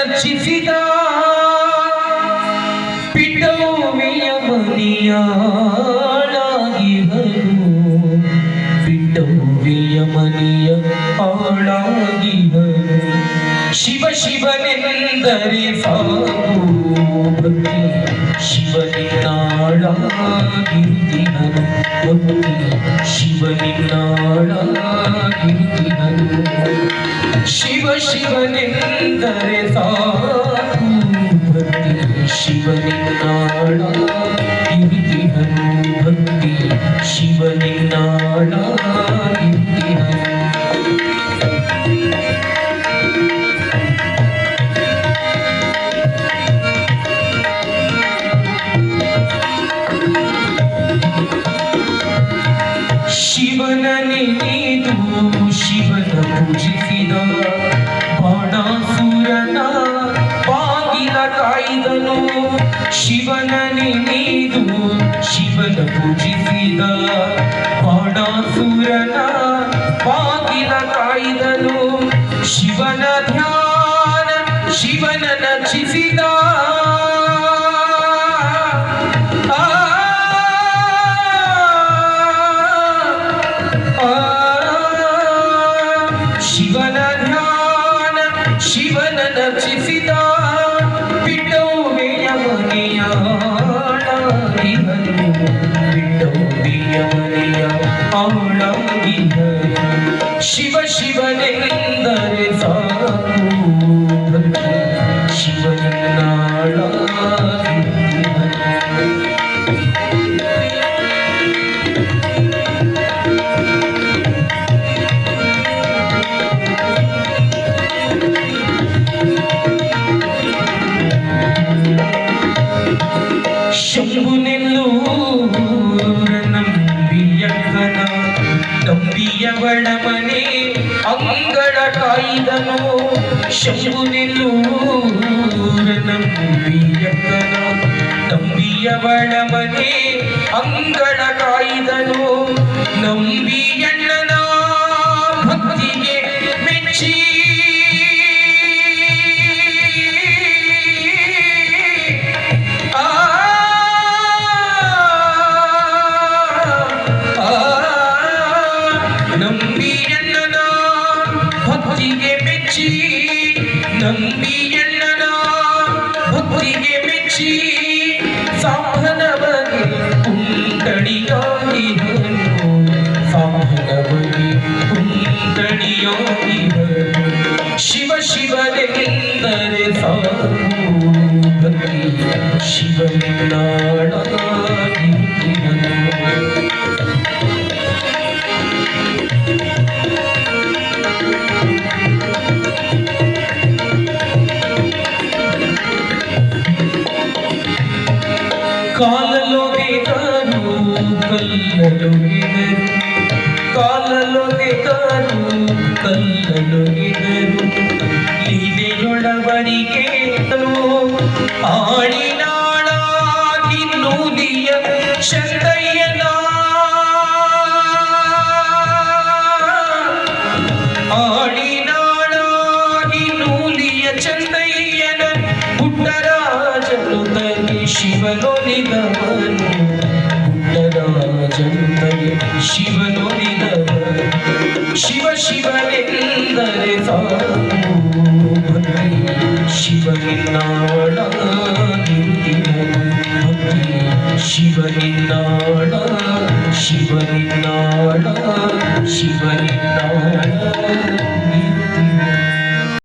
ನರ್ಚಿಸಿದ ಪಿಟೋವಿಯ ಮನಿಯಾಳಾಗಿಹನು ಪಿಟೋವಿಯ ಮನಿಯ ಆಳಾಗಿಹನು ಶಿವ ಶಿವನೆಂದರೆ ಭಕ್ತಿ ಶಿವನಿನ್ನಾಳಾಗಿರ್ತಿಹನು ಭಕ್ತಿ ಶಿವನಿನ್ನಾಳಾಗಿರ್ತಿಹನು ಶಿವನ ನೀನು ಶಿವನ ಪೂಜಿಸಿದ ಬಾಣಾಸುರನ ಬಾಗಿಲ ಕಾಯ್ದನು ಶಿವನ ಧ್ಯಾನ ಶಿವನ ನಚಿಸಿದ ಶಿವನ ಧ್ಯಾನ ಬಿಟ್ಟೋವೆಯ ಮನೆಯ ಆಳಾಗಿಹನು ಶಿವ ಶಿವನೆಂದರೆ ನಂಬಿಯವಳ ಮನೆ ಅಂಗಳ ಕಾಯ್ದನು ಶಂಭುನೆಲ್ಲು ಮನೆ ಕಾಲಲು ಶಿವನಿನ್ನಾಳ ಶಿವನಿನ್ನಾಳ ಶಿವನಿನ್ನಾಳ